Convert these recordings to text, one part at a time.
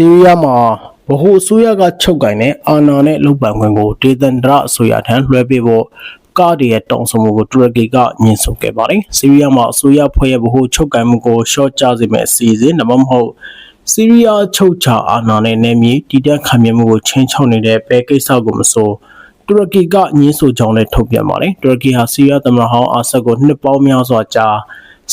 ဆီးရီးယားမှာဗဟိုအစိုးရကချုပ်ကင်တဲ့အာဏာနဲ့လုပ်ပိုင်ခွင့်ကိုဒေသန္တရအစိုးရထံလွှဲပေးဖို့ကားဒီရဲ့တောင်းဆိုမှုကိုတူရကီကညှင်းဆိုခဲ့ပါတယ်။ဆီးရီးယားမှာအစိုးရဖွဲ့ရဲ့ဗဟိုချုပ်ကင်မှုကိုရှော့ချစေမယ့်အစီအစဉ်ဒါမှမဟုတ်ဆီးရီးယားချုပ်ချအာဏာနဲ့နယ်မြေတည်တံ့ခံမြဲမှုကိုချင်းချောက်နေတဲ့ပဲကိစ္စကိုမဆိုတူရကီကညှင်းဆိုကြောင်းလည်းထုတ်ပြန်ပါတယ်။တူရကီဟာဆီးရီးယားသမ္မတဟောင်းအာဆတ်ကိုနှစ်ပေါင်းများစွာကြာ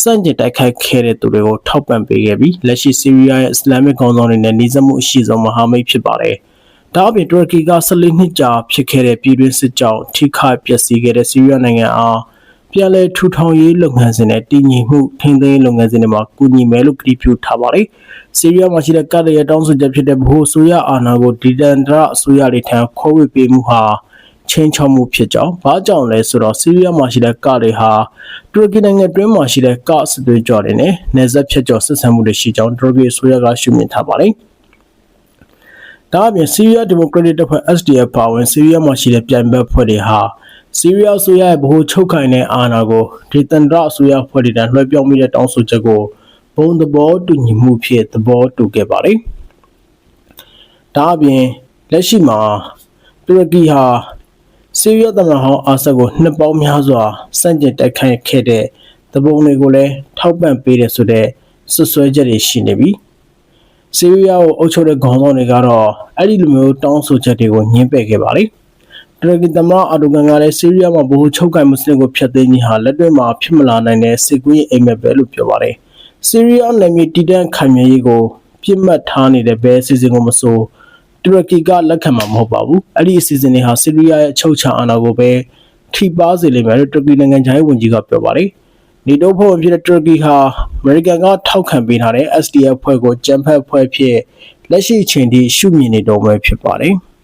စန့်ကျင်တိုက်ခိုက်ခဲ့တဲ့သူတွေကိုထောက်ပံ့ပေးခဲ့ပြီးလက်ရှိဆီးရီးယားရဲ့အစ္စလာမစ်ခေါင်းဆောင်တွေနဲ့နှိစက်မှုအရှိဆုံးမဟာမိတ်ဖြစ်ပါတယ်။ဒါအပြင်တူရကီက14နှစ်ကြာဖြစ်ခဲ့တဲ့ပြည်တွင်းစစ်ကြောင့်ထိခိုက်ပျက်စီးခဲ့တဲ့ဆီးရီးယားနိုင်ငံအားပြန်လည်ထူထောင်ရေးလုပ်ငန်းစဉ်နဲ့တည်ငြိမ်မှုထိန်းသိမ်းရေးလုပ်ငန်းစဉ်တွေမှာကူညီမယ်လို့ကတိပြုထားပါတယ်။ဆီးရီးယားမှာရှိတဲ့ကတ်ရရဲ့တောင်းဆိုချက်ဖြစ်တဲ့ဗဟိုအစိုးရအာဏာကိုဒီတန်ဒရအစိုးရတွေထံခေါ်ဝေပေးမှုဟာ ချင်းချောက်မှုဖြစ်ကြောင်းဘာကြောင့်လဲဆိုတော့ဆီးရီးယားမှာရှိတဲ့ကတွေဟာတူရကီနိုင်ငံတွင်းမှာရှိတဲ့ကစစ်သွေးကြွတွေနဲ့နယ်စပ်ဖြတ်ကျော်ဆက်ဆံမှုတွေရှိကြောင်းတူရကီအစိုးရကရှုမြင်ထားပါတယ်။ဒါအပြင်ဆီးရီးယားဒီမိုကရက်တစ်တပ်ဖွဲ့ SDF ပါဝင်ဆီးရီးယားမှာရှိတဲ့ပြိုင်ဘက်ဖွဲ့တွေဟာဆီးရီးယားအစိုးရရဲ့ဗဟိုချုပ်ကိုင်တဲ့အာဏာကိုဒေသန္တရအစိုးရဖွဲ့တွေတန်းလွှဲပြောင်းမိတဲ့တောင်းဆိုချက်ကိုဘုံသဘောတူညီမှုဖြင့်သဘောတူခဲ့ပါတယ်။ဒါအပြင်လက်ရှိမှာတူရကီဟာ ဆီးရီးယားသမ္မတဟောင်းအာဆတ်ကိုနှစ်ပေါင်းများစွာစန့်ကျင်တိုက်ခိုက်ခဲ့တဲ့သဘုံတွေကိုလည်းထောက်ပံ့ပေးတယ်ဆိုတဲ့ဆွဆွဲချက်တွေရှိနေပြီ။ဆီးရီးယားကိုအုပ်ချုပ်တဲ့ခေါင်းဆောင်တွေကတော့အဲ့ဒီလိုမျိုးတောင်းဆိုချက်တွေကိုညှင်းပယ်ခဲ့ပါလေ။တူရကီသမ္မတအာဒိုဂန်ကလည်းဆီးရီးယားမှာဗဟိုချုပ်ကိုင်မှုစနစ်ကိုဖျက်သိမ်းခြင်းဟာလက်တွေ့မှာဖြစ်မလာနိုင်တဲ့စစ်ကွေးအိမ်မက်ပဲလို့ပြောပါတယ်။ဆီးရီးယားနယ်မြေတည်တံ့ခိုင်မြဲရေးကိုပြစ်မှတ်ထားနေတဲ့ဘဲအစီအစဉ်ကိုမဆို တူရကီကလက်ခံမှာမဟုတ်ပါဘူး။အဲ့ဒီအစီအစဉ်တွေဟာဆီးရီးယားရဲ့အချုပ်ချာအာဏာကိုပဲထိပါစေလိမ့်မယ်လို့တူရကီနိုင်ငံခြားရေးဝန်ကြီးကပြောပါတယ်။နေတိုးဖွဲ့ဝင်ဖြစ်တဲ့တူရကီဟာအမေရိကန်ကထောက်ခံပေးထားတဲ့ SDF ဖွဲ့ကိုကြံဖက်ဖွဲ့ဖြစ်လက်ရှိအချိန်ထိရှုမြင်နေတော့မှာဖြစ်ပါတယ်။